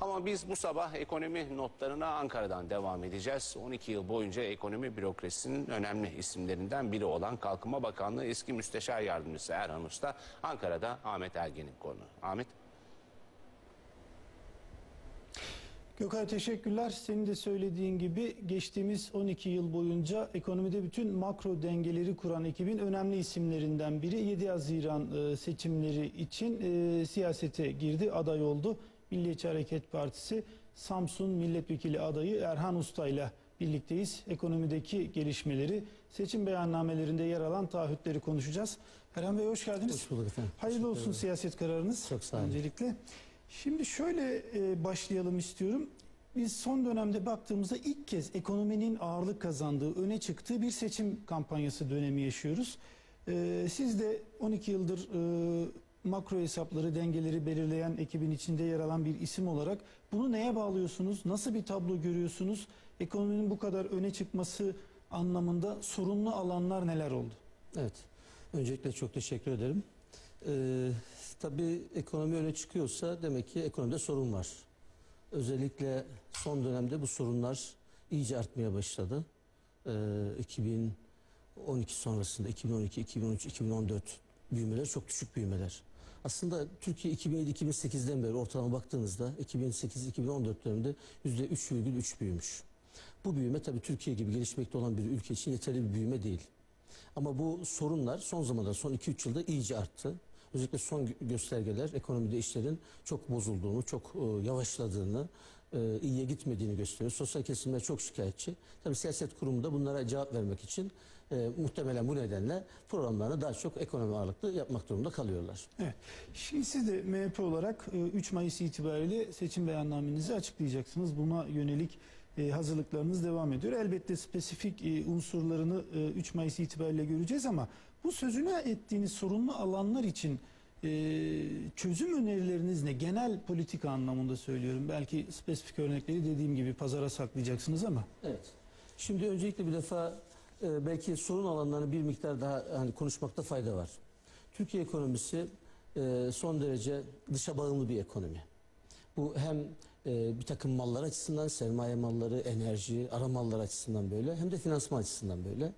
Ama biz bu sabah ekonomi notlarına Ankara'dan devam edeceğiz. 12 yıl boyunca ekonomi bürokrasisinin önemli isimlerinden biri olan Kalkınma Bakanlığı eski müsteşar yardımcısı Erhan Usta Ankara'da Ahmet Ergen'in konu. Ahmet Gökay teşekkürler. Senin de söylediğin gibi geçtiğimiz 12 yıl boyunca ekonomide bütün makro dengeleri kuran ekibin önemli isimlerinden biri 7 Haziran e, seçimleri için e, siyasete girdi, aday oldu. Milliyetçi Hareket Partisi Samsun Milletvekili adayı Erhan Usta ile birlikteyiz. Ekonomideki gelişmeleri, seçim beyannamelerinde yer alan taahhütleri konuşacağız. Erhan Bey hoş geldiniz. Hoş bulduk efendim. Hayırlı olsun ederim. siyaset kararınız. Çok sağ olun. Öncelikle. Şimdi şöyle e, başlayalım istiyorum. Biz son dönemde baktığımızda ilk kez ekonominin ağırlık kazandığı, öne çıktığı bir seçim kampanyası dönemi yaşıyoruz. E, siz de 12 yıldır e, makro hesapları, dengeleri belirleyen ekibin içinde yer alan bir isim olarak bunu neye bağlıyorsunuz? Nasıl bir tablo görüyorsunuz? Ekonominin bu kadar öne çıkması anlamında sorunlu alanlar neler oldu? Evet. Öncelikle çok teşekkür ederim. Ee, tabii ekonomi öne çıkıyorsa demek ki ekonomide sorun var. Özellikle son dönemde bu sorunlar iyice artmaya başladı. Ee, 2012 sonrasında 2012, 2013, 2014 büyümeler çok düşük büyümeler. Aslında Türkiye 2007-2008'den beri ortalama baktığınızda 2008-2014 döneminde %3,3 büyümüş. Bu büyüme tabii Türkiye gibi gelişmekte olan bir ülke için yeterli bir büyüme değil. Ama bu sorunlar son zamanda son 2-3 yılda iyice arttı. Özellikle son gö- göstergeler ekonomide işlerin çok bozulduğunu, çok e, yavaşladığını, e, iyiye gitmediğini gösteriyor. Sosyal kesimler çok şikayetçi. Tabii siyaset kurumu da bunlara cevap vermek için e, muhtemelen bu nedenle programlarını daha çok ekonomi ağırlıklı yapmak durumunda kalıyorlar. Evet. Şimdi siz de MHP olarak e, 3 Mayıs itibariyle seçim beyannamenizi açıklayacaksınız. Buna yönelik e, hazırlıklarınız devam ediyor. Elbette spesifik e, unsurlarını e, 3 Mayıs itibariyle göreceğiz ama bu sözünü ettiğiniz sorunlu alanlar için e, çözüm önerileriniz ne? Genel politika anlamında söylüyorum. Belki spesifik örnekleri dediğim gibi pazara saklayacaksınız ama. Evet. Şimdi öncelikle bir defa e, belki sorun alanlarını bir miktar daha hani konuşmakta fayda var. Türkiye ekonomisi e, son derece dışa bağımlı bir ekonomi. Bu hem e, bir takım mallar açısından, sermaye malları, enerji, ara mallar açısından böyle hem de finansman açısından böyle.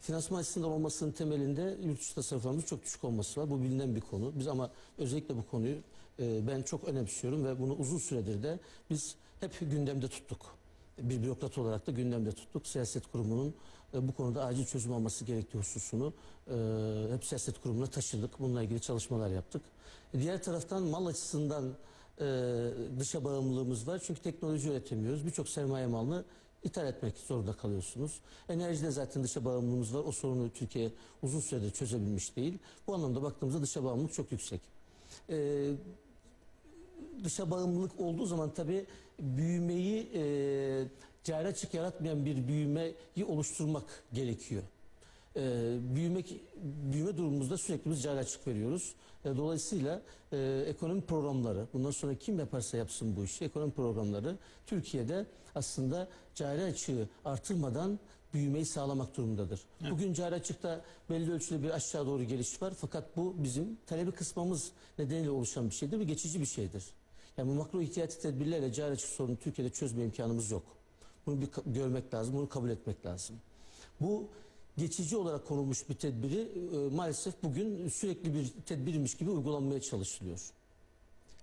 Finansman açısından olmasının temelinde yurt dışı tasarruflarımız çok düşük olması var. Bu bilinen bir konu. Biz ama özellikle bu konuyu e, ben çok önemsiyorum ve bunu uzun süredir de biz hep gündemde tuttuk bir bürokrat olarak da gündemde tuttuk. Siyaset kurumunun bu konuda acil çözüm alması gerektiği hususunu e, hep siyaset kurumuna taşıdık. Bununla ilgili çalışmalar yaptık. E, diğer taraftan mal açısından e, dışa bağımlılığımız var. Çünkü teknoloji üretemiyoruz. Birçok sermaye malını ithal etmek zorunda kalıyorsunuz. Enerjide zaten dışa bağımlılığımız var. O sorunu Türkiye uzun süredir çözebilmiş değil. Bu anlamda baktığımızda dışa bağımlılık çok yüksek. E, dışa bağımlılık olduğu zaman tabii büyümeyi e, cari açık yaratmayan bir büyümeyi oluşturmak gerekiyor. E, büyümek büyüme durumumuzda sürekli biz cari açık veriyoruz. E, dolayısıyla e, ekonomi programları bundan sonra kim yaparsa yapsın bu işi ekonomi programları Türkiye'de aslında cari açığı artırmadan büyümeyi sağlamak durumundadır. Bugün cari açıkta belli ölçüde bir aşağı doğru geliş var fakat bu bizim talebi kısmamız nedeniyle oluşan bir şeydir ve geçici bir şeydir. Yani bu makro ihtiyati tedbirlerle cari açık sorunu Türkiye'de çözme imkanımız yok. Bunu bir görmek lazım, bunu kabul etmek lazım. Bu geçici olarak konulmuş bir tedbiri e, maalesef bugün sürekli bir tedbirmiş gibi uygulanmaya çalışılıyor.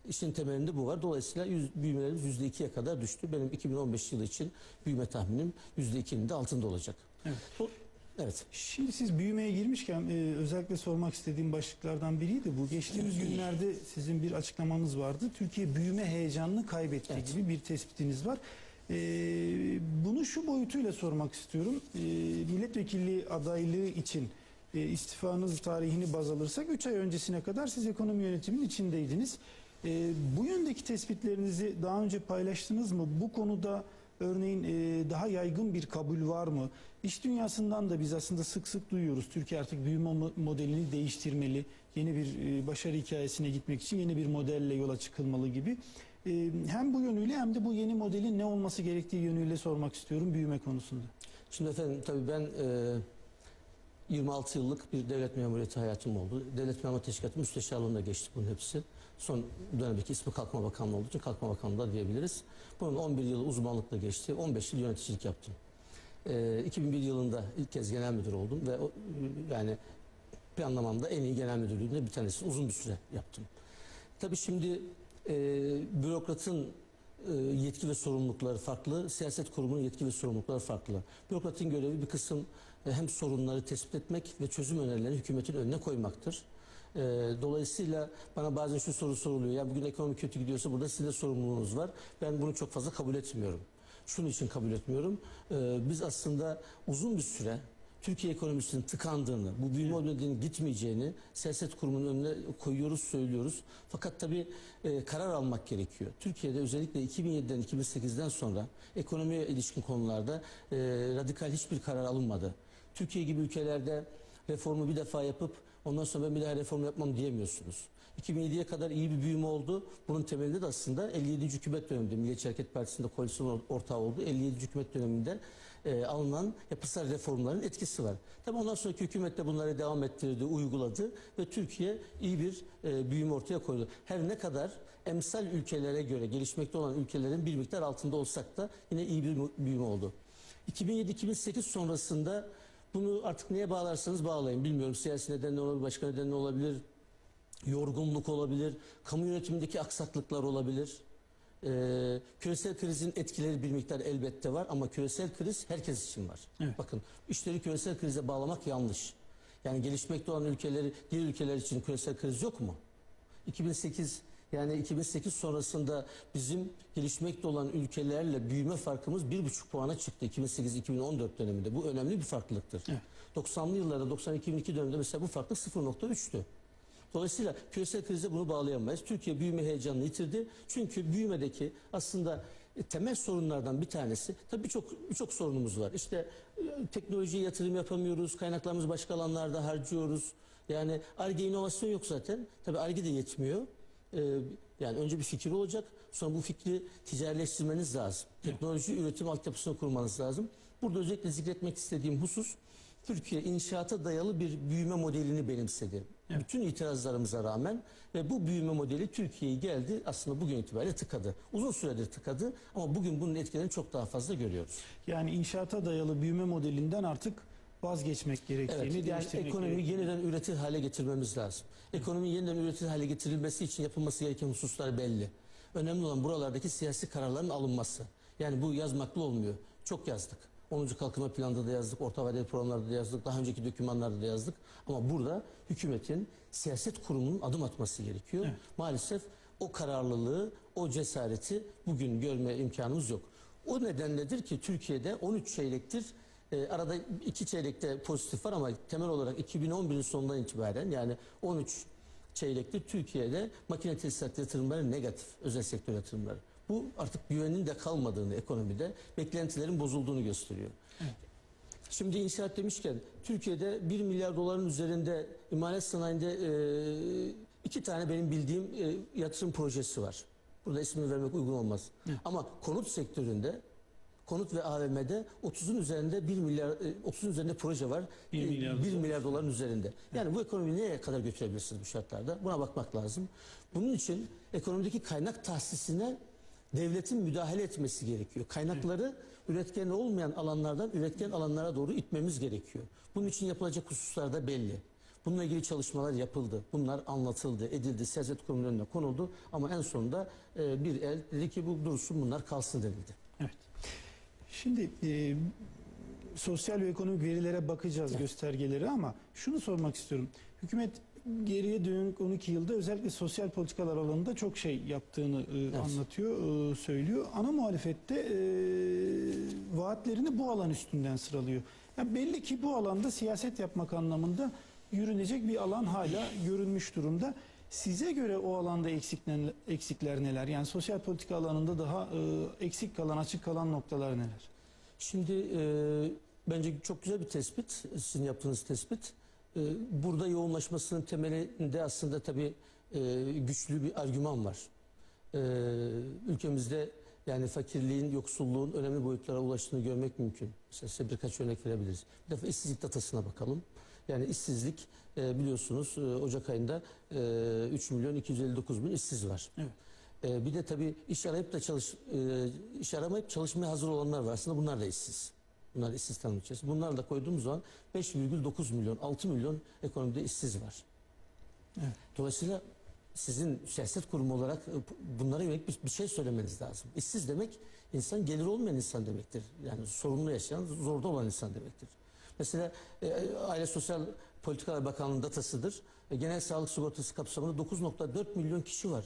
İşin temelinde bu var. Dolayısıyla yüz, büyümelerimiz yüzde ikiye kadar düştü. Benim 2015 yılı için büyüme tahminim yüzde ikinin de altında olacak. Evet. Bu- evet. Şimdi siz büyümeye girmişken e, özellikle sormak istediğim başlıklardan biriydi bu. Geçtiğimiz günlerde sizin bir açıklamanız vardı. Türkiye büyüme heyecanını kaybetti Evet. gibi bir tespitiniz var. E, bunu şu boyutuyla sormak istiyorum. E, milletvekilliği adaylığı için e, istifanız tarihini baz alırsak 3 ay öncesine kadar siz ekonomi yönetiminin içindeydiniz. E, bu yöndeki tespitlerinizi daha önce paylaştınız mı? Bu konuda Örneğin e, daha yaygın bir kabul var mı? İş dünyasından da biz aslında sık sık duyuyoruz. Türkiye artık büyüme mo- modelini değiştirmeli. Yeni bir e, başarı hikayesine gitmek için yeni bir modelle yola çıkılmalı gibi. E, hem bu yönüyle hem de bu yeni modelin ne olması gerektiği yönüyle sormak istiyorum büyüme konusunda. Şimdi efendim tabii ben e, 26 yıllık bir devlet memuriyeti hayatım oldu. Devlet memur teşkilatı müsteşarlığında geçti bunun hepsi. Son dönemdeki ismi Kalkınma Bakanlığı olduğu için Kalkınma Bakanlığı diyebiliriz. Bunun 11 yılı uzmanlıkla geçti. 15 yıl yöneticilik yaptım. Ee, 2001 yılında ilk kez genel müdür oldum ve o, yani bir anlamda en iyi genel müdürlüğünde bir tanesi uzun bir süre yaptım. Tabii şimdi e, bürokratın e, yetki ve sorumlulukları farklı, siyaset kurumunun yetki ve sorumlulukları farklı. Bürokratın görevi bir kısım e, hem sorunları tespit etmek ve çözüm önerilerini hükümetin önüne koymaktır. E, dolayısıyla bana bazen şu soru soruluyor. Ya bugün ekonomi kötü gidiyorsa burada sizin de sorumluluğunuz var. Ben bunu çok fazla kabul etmiyorum. Şunun için kabul etmiyorum. E, biz aslında uzun bir süre Türkiye ekonomisinin tıkandığını, bu büyüme modelinin gitmeyeceğini siyaset kurumunun önüne koyuyoruz, söylüyoruz. Fakat tabii e, karar almak gerekiyor. Türkiye'de özellikle 2007'den 2008'den sonra ekonomiye ilişkin konularda e, radikal hiçbir karar alınmadı. Türkiye gibi ülkelerde reformu bir defa yapıp ondan sonra ben bir daha reform yapmam diyemiyorsunuz. 2007'ye kadar iyi bir büyüme oldu. Bunun temelinde de aslında 57. hükümet döneminde Milliyetçi Hareket Partisi'nde koalisyon ortağı oldu. 57. hükümet döneminde e, alınan yapısal reformların etkisi var. Tabii ondan sonraki hükümet de bunları devam ettirdi, uyguladı ve Türkiye iyi bir e, büyüme ortaya koydu. Her ne kadar emsal ülkelere göre gelişmekte olan ülkelerin bir miktar altında olsak da yine iyi bir büyüme oldu. 2007-2008 sonrasında bunu artık neye bağlarsanız bağlayın bilmiyorum. Siyasi nedenle olabilir, başka nedenle olabilir, yorgunluk olabilir, kamu yönetimindeki aksaklıklar olabilir. Ee, küresel krizin etkileri bir miktar elbette var ama küresel kriz herkes için var. Evet. Bakın işleri küresel krize bağlamak yanlış. Yani gelişmekte olan ülkeleri, diğer ülkeler için küresel kriz yok mu? 2008 yani 2008 sonrasında bizim gelişmekte olan ülkelerle büyüme farkımız bir buçuk puana çıktı 2008-2014 döneminde. Bu önemli bir farklılıktır. Evet. 90'lı yıllarda 90-2002 döneminde mesela bu farklılık 0.3'tü. Dolayısıyla küresel krize bunu bağlayamayız. Türkiye büyüme heyecanını yitirdi. Çünkü büyümedeki aslında e, temel sorunlardan bir tanesi tabii birçok birçok sorunumuz var. İşte e, teknolojiye yatırım yapamıyoruz, kaynaklarımızı başka alanlarda harcıyoruz. Yani ARGE inovasyon yok zaten. Tabii ARGE de yetmiyor. Ee, yani önce bir fikir olacak. Sonra bu fikri ticarileştirmeniz lazım. Teknoloji üretim altyapısını kurmanız lazım. Burada özellikle zikretmek istediğim husus Türkiye inşaata dayalı bir büyüme modelini benimsedi. Bütün itirazlarımıza rağmen ve bu büyüme modeli Türkiye'yi geldi aslında bugün itibariyle tıkadı. Uzun süredir tıkadı ama bugün bunun etkilerini çok daha fazla görüyoruz. Yani inşaata dayalı büyüme modelinden artık vazgeçmek gerektiğini, Evet, yani ekonomiyi gerektiğini. yeniden üretir hale getirmemiz lazım. Ekonominin yeniden üretir hale getirilmesi için yapılması gereken hususlar belli. Önemli olan buralardaki siyasi kararların alınması. Yani bu yazmakla olmuyor. Çok yazdık. 10. Kalkınma Planı'nda da yazdık, orta vadeli programlarda da yazdık, daha önceki dokümanlarda da yazdık. Ama burada hükümetin siyaset kurumunun adım atması gerekiyor. Maalesef o kararlılığı, o cesareti bugün görme imkanımız yok. O nedenledir ki Türkiye'de 13 çeyrektir e, arada iki çeyrekte pozitif var ama temel olarak 2011'in sonundan itibaren yani 13 çeyrektir Türkiye'de makine tesisat yatırımları negatif, özel sektör yatırımları. Bu artık güvenin de kalmadığını ekonomide, beklentilerin bozulduğunu gösteriyor. Şimdi inşaat demişken Türkiye'de 1 milyar doların üzerinde imalat sanayinde e, iki tane benim bildiğim e, yatırım projesi var. Burada ismini vermek uygun olmaz. Ama konut sektöründe konut ve AVM'de 30'un üzerinde 1 milyar e, 30'un üzerinde proje var. Bir E, milyar 1 milyar doların üzerinde. Yani bu ekonomiyi nereye kadar götürebilirsiniz bu şartlarda? Buna bakmak lazım. Bunun için ekonomideki kaynak tahsisine devletin müdahale etmesi gerekiyor. Kaynakları üretken olmayan alanlardan üretken alanlara doğru itmemiz gerekiyor. Bunun için yapılacak hususlar da belli. Bununla ilgili çalışmalar yapıldı. Bunlar anlatıldı, edildi, siyaset kurumunun önüne konuldu. Ama en sonunda e, bir el dedi ki bu dursun bunlar kalsın denildi. Evet. Şimdi e, sosyal ve ekonomik verilere bakacağız göstergeleri ama şunu sormak istiyorum. Hükümet geriye dönük 12 yılda özellikle sosyal politikalar alanında çok şey yaptığını e, anlatıyor, e, söylüyor. Ana muhalefette e, vaatlerini bu alan üstünden sıralıyor. Ya belli ki bu alanda siyaset yapmak anlamında yürünecek bir alan hala görünmüş durumda. Size göre o alanda eksikler, eksikler neler? Yani sosyal politika alanında daha e, eksik kalan, açık kalan noktalar neler? Şimdi e, bence çok güzel bir tespit, sizin yaptığınız tespit. E, burada yoğunlaşmasının temelinde aslında tabii e, güçlü bir argüman var. E, ülkemizde yani fakirliğin, yoksulluğun önemli boyutlara ulaştığını görmek mümkün. Mesela size birkaç örnek verebiliriz. Bir defa işsizlik datasına bakalım. Yani işsizlik e, biliyorsunuz e, Ocak ayında e, 3 milyon 259 bin işsiz var. Evet. Bir de tabii iş arayıp da çalış iş aramayıp çalışmaya hazır olanlar var. Aslında bunlar da işsiz. Bunlar tanım içerisinde. Bunlarla da koyduğumuz zaman 5,9 milyon 6 milyon ekonomide işsiz var. Evet. Dolayısıyla sizin siyaset kurumu olarak e, bunlara yönelik bir, bir şey söylemeniz lazım. İşsiz demek insan geliri olmayan insan demektir. Yani sorunlu yaşayan, zorda olan insan demektir. Mesela e, Aile Sosyal Politikalar Bakanlığı'nın datasıdır. E, genel sağlık sigortası kapsamında 9.4 milyon kişi var.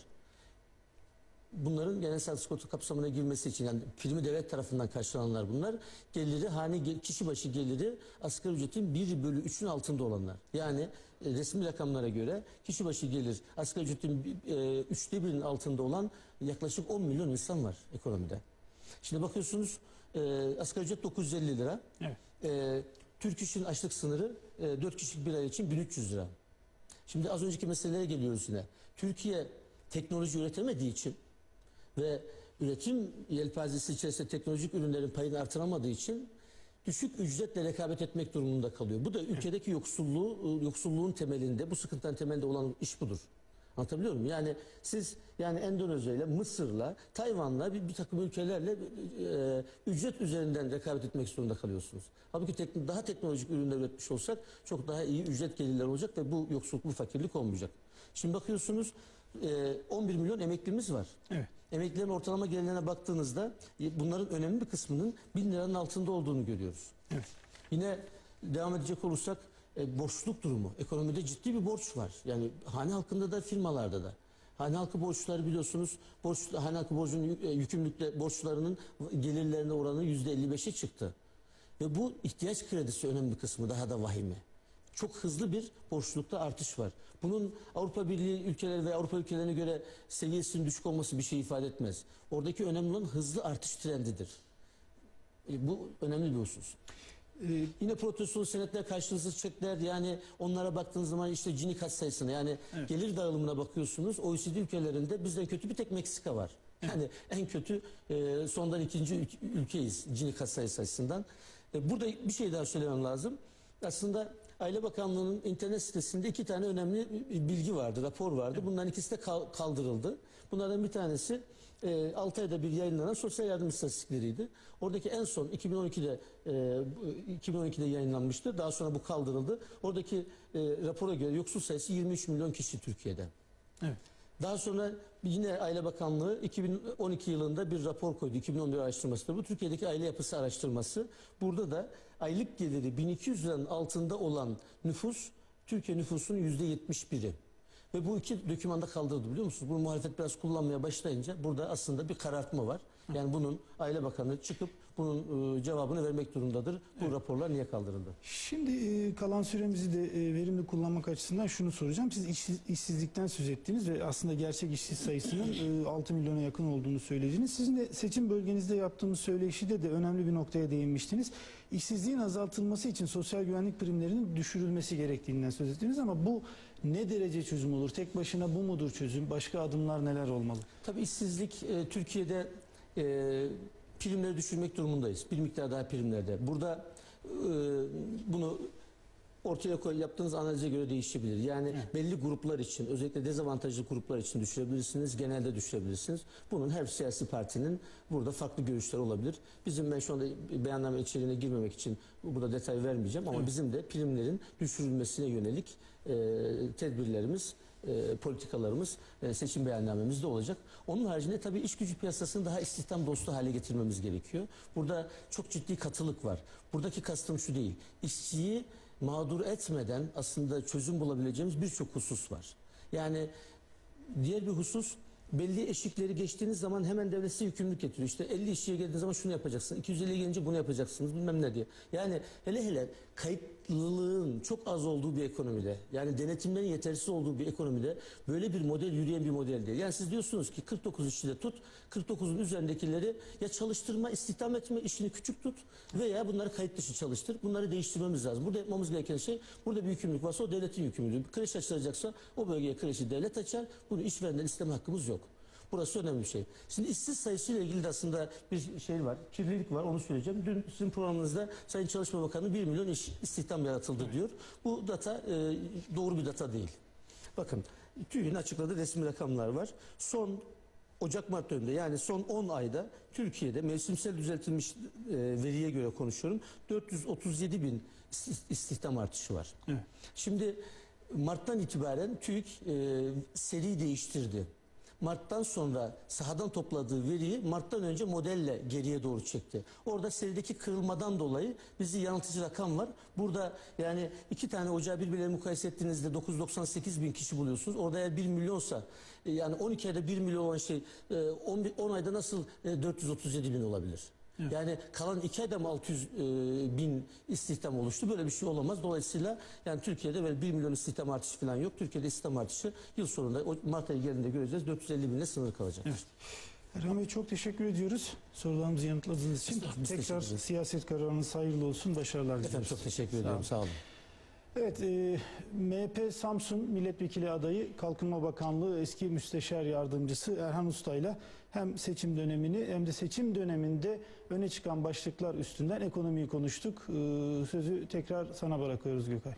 Bunların genel sağlık sigorta kapsamına girmesi için yani primi devlet tarafından karşılananlar bunlar. Geliri hane kişi başı geliri asgari ücretin 1 bölü 3'ün altında olanlar. Yani e, resmi rakamlara göre kişi başı gelir asgari ücretin e, üçte birinin altında olan yaklaşık 10 milyon insan var ekonomide. Şimdi bakıyorsunuz e, asgari ücret 950 lira. Evet. E, Türk İş'in açlık sınırı e, 4 kişilik bir ay için 1300 lira. Şimdi az önceki meselelere geliyoruz yine. Türkiye teknoloji üretemediği için ve üretim yelpazesi içerisinde teknolojik ürünlerin payını artıramadığı için düşük ücretle rekabet etmek durumunda kalıyor. Bu da ülkedeki yoksulluğu, yoksulluğun temelinde, bu sıkıntının temelinde olan iş budur. Anlatabiliyor muyum? Yani siz yani Endonezya ile Mısır'la, Tayvan'la bir, bir takım ülkelerle e, ücret üzerinden rekabet etmek zorunda kalıyorsunuz. Halbuki tek- daha teknolojik ürünler üretmiş olsak çok daha iyi ücret gelirleri olacak ve bu yoksulluk, bu fakirlik olmayacak. Şimdi bakıyorsunuz e, 11 milyon emeklimiz var. Evet. Emeklilerin ortalama gelirlerine baktığınızda e, bunların önemli bir kısmının 1000 liranın altında olduğunu görüyoruz. Evet. Yine devam edecek olursak e, borçluluk durumu. Ekonomide ciddi bir borç var. Yani hane halkında da firmalarda da. Hane halkı borçları biliyorsunuz. Borç, hane halkı borcunun e, yükümlülükle borçlarının gelirlerine oranı %55'e çıktı. Ve bu ihtiyaç kredisi önemli bir kısmı daha da vahimi. Çok hızlı bir borçlulukta artış var. Bunun Avrupa Birliği ülkeleri ve Avrupa ülkelerine göre seviyesinin düşük olması bir şey ifade etmez. Oradaki önemli olan hızlı artış trendidir. E, Bu önemli bir husus. Ee, Yine protestolu senetler karşılıksız çekler yani onlara baktığınız zaman işte Gini kat sayısına yani Evet. gelir dağılımına bakıyorsunuz OECD ülkelerinde bizden kötü bir tek Meksika var. Yani en kötü e, sondan ikinci ül- ülkeyiz Gini kat sayısı açısından. E, burada bir şey daha söylemem lazım. Aslında Aile Bakanlığı'nın internet sitesinde iki tane önemli bilgi vardı, rapor vardı. Bunların ikisi de kal- kaldırıldı. Bunlardan bir tanesi e, 6 ayda bir yayınlanan sosyal yardım istatistikleriydi. Oradaki en son 2012'de e, bu- 2012'de yayınlanmıştı. Daha sonra bu kaldırıldı. Oradaki e, rapora göre yoksul sayısı 23 milyon kişi Türkiye'de. evet. Daha sonra yine Aile Bakanlığı 2012 yılında bir rapor koydu. 2011 araştırması da bu. Türkiye'deki aile yapısı araştırması. Burada da aylık geliri 1200 liranın altında olan nüfus Türkiye nüfusunun %71'i. Ve bu iki dokümanda kaldırıldı biliyor musunuz? Bunu muhalefet biraz kullanmaya başlayınca burada aslında bir karartma var. Yani bunun Aile Bakanı çıkıp bunun e, cevabını vermek durumundadır. Bu raporlar niye kaldırıldı? Şimdi e, kalan süremizi de e, verimli kullanmak açısından şunu soracağım. Siz işsiz- işsizlikten söz ettiniz ve aslında gerçek işsiz sayısının e, 6 milyona yakın olduğunu söylediniz. Sizin de seçim bölgenizde yaptığımız söyleşide de önemli bir noktaya değinmiştiniz. İşsizliğin azaltılması için sosyal güvenlik primlerinin düşürülmesi gerektiğinden söz ettiniz ama bu ne derece çözüm olur? Tek başına bu mudur çözüm? Başka adımlar neler olmalı? Tabii işsizlik e, Türkiye'de e, primleri düşürmek durumundayız. Bir miktar daha primlerde. Burada e, bunu ortaya koy yaptığınız analize göre değişebilir. Yani belli gruplar için özellikle dezavantajlı gruplar için düşürebilirsiniz. Genelde düşürebilirsiniz. Bunun her siyasi partinin burada farklı görüşleri olabilir. Bizim ben şu anda beyanname içeriğine girmemek için burada detay vermeyeceğim ama bizim de primlerin düşürülmesine yönelik e, tedbirlerimiz e, politikalarımız e, seçim beyannamemizde olacak. Onun haricinde tabii iş gücü piyasasını daha istihdam dostu hale getirmemiz gerekiyor. Burada çok ciddi katılık var. Buradaki kastım şu değil. İşçiyi mağdur etmeden aslında çözüm bulabileceğimiz birçok husus var. Yani diğer bir husus belli eşikleri geçtiğiniz zaman hemen devlet size yükümlülük getiriyor. İşte 50 işçiye geldiğiniz zaman şunu yapacaksın. 250 gelince bunu yapacaksınız bilmem ne diye. Yani hele hele kayıtlılığın çok az olduğu bir ekonomide yani denetimlerin yetersiz olduğu bir ekonomide böyle bir model yürüyen bir model değil. Yani siz diyorsunuz ki 49 işçide tut 49'un üzerindekileri ya çalıştırma istihdam etme işini küçük tut veya bunları kayıt dışı çalıştır. Bunları değiştirmemiz lazım. Burada yapmamız gereken şey burada bir yükümlülük varsa o devletin yükümlülüğü. Kreş açılacaksa o bölgeye kreşi devlet açar. Bunu işverenden isteme hakkımız yok. Burası önemli bir şey. Şimdi işsiz sayısıyla ilgili de aslında bir şey var. Kirlilik var onu söyleyeceğim. Dün sizin programınızda Sayın Çalışma Bakanı 1 milyon iş istihdam yaratıldı diyor. Bu data e, doğru bir data değil. Bakın TÜİ'nin açıkladığı resmi rakamlar var. Son Ocak-Mart döneminde yani son 10 ayda Türkiye'de mevsimsel düzeltilmiş e, veriye göre konuşuyorum. 437 bin is- istihdam artışı var. Evet. Şimdi Mart'tan itibaren TÜİK e, seri değiştirdi. Mart'tan sonra sahadan topladığı veriyi Mart'tan önce modelle geriye doğru çekti. Orada serideki kırılmadan dolayı bizi yanıltıcı rakam var. Burada yani iki tane ocağı birbirine mukayese ettiğinizde 998 bin kişi buluyorsunuz. Orada eğer 1 milyonsa e, yani 12 ayda 1 milyon olan şey e, 10, bi- 10 ayda nasıl e, 437 bin olabilir? Yani kalan iki ayda mı 600 e, bin istihdam oluştu? Böyle bir şey olamaz. Dolayısıyla yani Türkiye'de böyle 1 milyon istihdam artışı falan yok. Türkiye'de istihdam artışı yıl sonunda o Mart ayı geldiğinde göreceğiz 450 binle sınır kalacak. Evet. Erhan Bey çok teşekkür ediyoruz. Sorularımızı yanıtladığınız için. Tekrar teşekkür ederiz. siyaset kararınız hayırlı olsun. Başarılar Efendim diliyoruz. çok teşekkür ediyorum. Sağ olun. Evet, e, MHP Samsun Milletvekili adayı Kalkınma Bakanlığı eski müsteşar yardımcısı Erhan Usta ile hem seçim dönemini hem de seçim döneminde öne çıkan başlıklar üstünden ekonomiyi konuştuk. E, sözü tekrar sana bırakıyoruz Gökay.